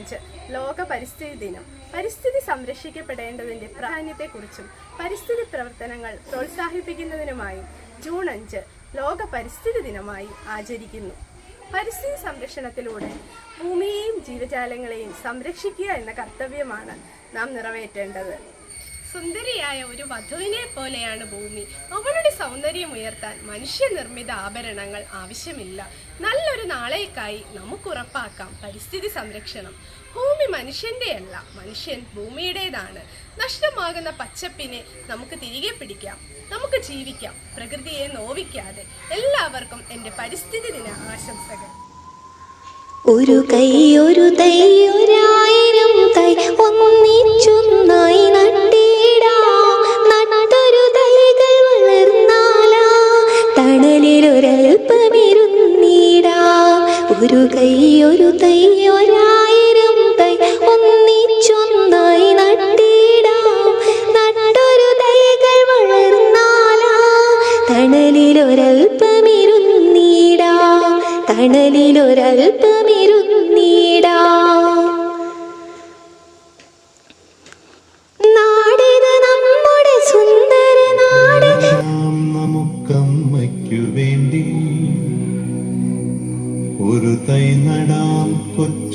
അഞ്ച് ലോക പരിസ്ഥിതി ദിനം. പരിസ്ഥിതി സംരക്ഷിക്കപ്പെടേണ്ടതിന്റെ പ്രാധാന്യത്തെക്കുറിച്ചും പരിസ്ഥിതി പ്രവർത്തനങ്ങൾ പ്രോത്സാഹിപ്പിക്കുന്നതിനുമായി ജൂൺ അഞ്ച് ലോക പരിസ്ഥിതി ദിനമായി ആചരിക്കുന്നു. പരിസ്ഥിതി സംരക്ഷണത്തിലൂടെ ഭൂമിയെയും ജീവജാലങ്ങളെയും സംരക്ഷിക്കുക എന്ന കർത്തവ്യമാണ് നാം നിറവേറ്റേണ്ടത്. സുന്ദരിയായ ഒരു വധുവിനെ പോലെയാണ് ഭൂമി. അവളുടെ സൗന്ദര്യം ഉയർത്താൻ മനുഷ്യനിർമ്മിത ആഭരണങ്ങൾ ആവശ്യമില്ല. നല്ലൊരു നാളേക്കായി നമുക്ക് ഉറപ്പാക്കാം പരിസ്ഥിതി സംരക്ഷണം. ഭൂമി മനുഷ്യന്റെയല്ല മനുഷ്യൻ ഭൂമിയുടേതാണ്. നഷ്ടമാകുന്ന പച്ചപ്പിനെ നമുക്ക് തിരികെ പിടിക്കാം. നമുക്ക് ജീവിക്കാം പ്രകൃതിയെ നോവിക്കാതെ. എല്ലാവർക്കും എന്റെ പരിസ്ഥിതി ദിന ആശംസകൾ. ഒരു കൈ ഒരു തൈ ഒരായിരം തൈ ഒന്നിച്ചൊന്നായി നട്ടിടാ ഒരു കൈ ഒരു തൈ ഒരായിരം തൈ. ഒന്നിച്ചൊന്നായി നട്ടിടാം. നട്ടൊരു തൈകൾ വളർന്നാലാ. തണലിലൊരൽപ്പമിരുന്നീടാ. തണലിലൊരൽപ്പമിരുന്നീടാ.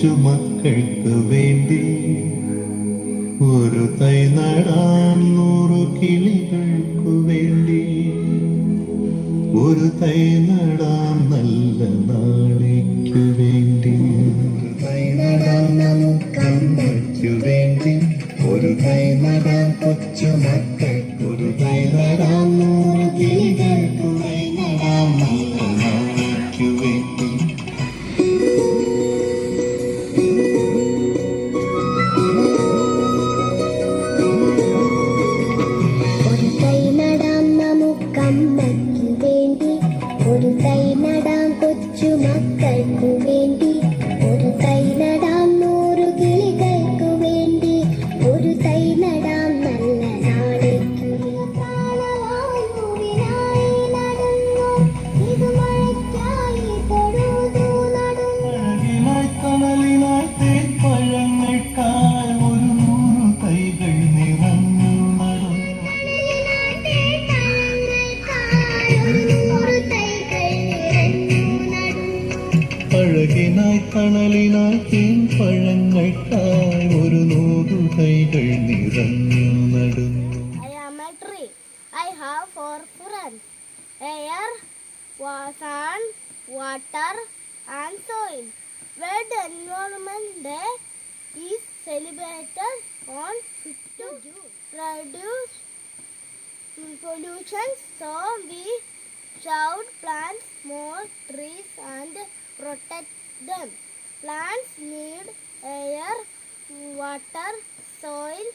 കൊച്ചു മക്കൾക്ക് വേണ്ടി. ഒരു തൈ നടാം നൂറു കിളികൾക്കു വേണ്ടി. ഒരു തൈ നടാം നല്ല നാളേക്കു വേണ്ടി. വേണ്ടി. ഒരു തൈ നടാം കൊച്ചു തൈകൾ നിറഞ്ഞു നടുന്നു I am a tree. I have four friends air, sun, water, and soil. World Environment Day is celebrated on 5th June. Reduce pollution so we should plant more trees and protect them. Plants need air, water, soil,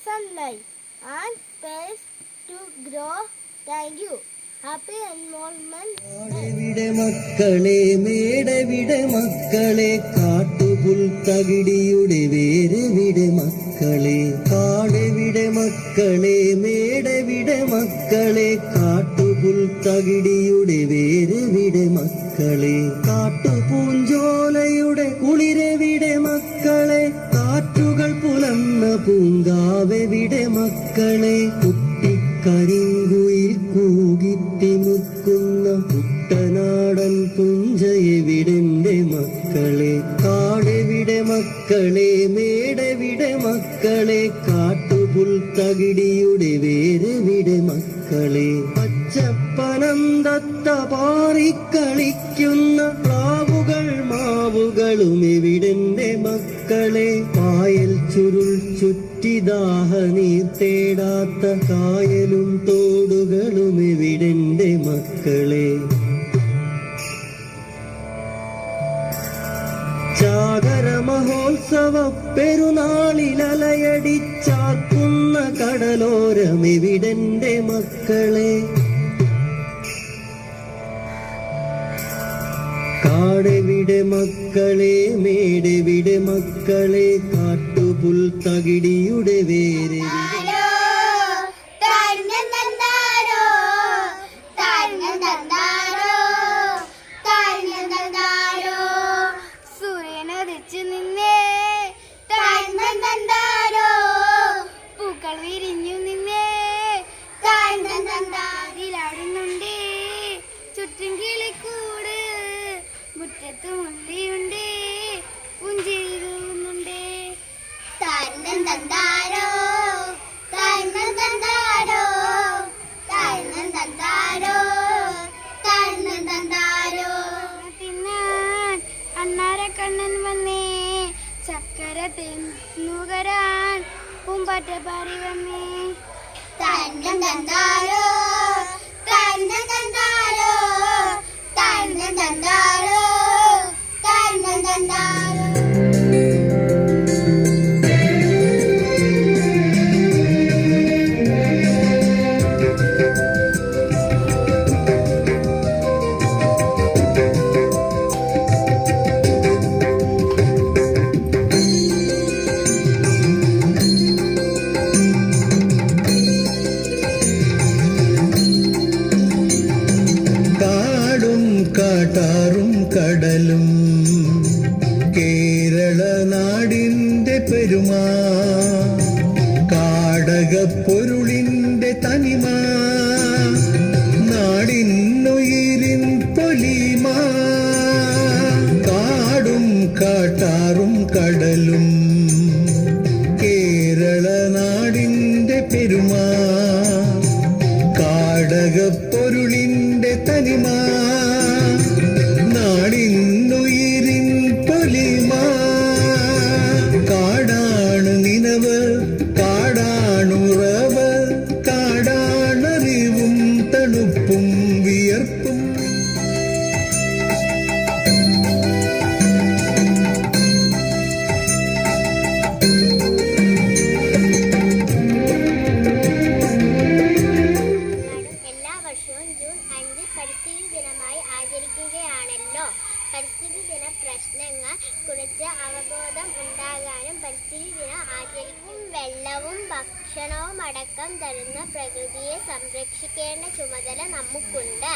sunlight, and space to grow. Thank you. Day. കാടെവിടെ മക്കളെ മേടവിടെ മക്കളെ കാട്ടുപുൽ തകിടിയുടെ വേരെവിടെ മക്കളെ കാടെവിടെ മക്കളെ മേടവിടെ മക്കളെ കാട്ടുപുൽ തകിടിയുടെ വേരെവിടെ മക്കളെ കാട്ടുപൂഞ്ചോലയുടെ കുളിരെവിടെ മക്കളെ പൂങ്കാവെവിടെ മക്കളെ? കുട്ടിക്കരിങ്കുയിൽ കൂകിത്തിമുക്കുന്ന കുട്ടനാടൻ പുഞ്ചയെവിടെന്റെ മക്കളെ? കാടെവിടെ മക്കളെ? മേടെവിടെ മക്കളെ? കാട്ടുപുൽ തകിടിയുടെ വേരെവിടെ മക്കളെ? പച്ചപ്പനന്തത്ത പാറിക്കളിക്കുന്ന പ്ലാവുകൾ എവിടെന്റെ മക്കളെ. പായൽ ചുരുൾ ചുറ്റിദാഹ നീർ തേടാത്ത കായലും തോടുകളും മക്കളെ. ചാകര മഹോത്സവ പെരുന്നാളിലലയടിച്ചാക്കുന്ന കടലോരം എവിടെന്റെ മക്കളെ. കാടെവിടെ മക്കളെ മേടെവിടെ മക്കളെ കാട്ടുപുൽ തകിടിയുടെ വേരെ. തിന്നുകരാൻ പൂമ്പാറ്റ പാറി വന്നേ താഴ്ന്ന കാടകപ്പൊരുളിന്റെ തനിമ നാടിന്നുയിരിൻ പൊലിമ കാടും കാട്ടാറും കടലും കേരള നാടിന്റെ പെരുമ കാടകപ്പൊരുളിന്റെ തനിമ നാടിന്നുയിരിൻ പൊലിമ കാടാണ് നിനവ് I anura പരിസ്ഥിതി ദിനം ആചരിക്കും വെള്ളവും ഭക്ഷണവും അടക്കം തരുന്ന പ്രകൃതിയെ സംരക്ഷിക്കേണ്ട ചുമതല നമുക്കുണ്ട്.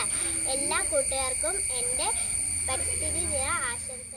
എല്ലാ കൂട്ടുകാർക്കും എന്റെ പരിസ്ഥിതി ദിന ആശംസകൾ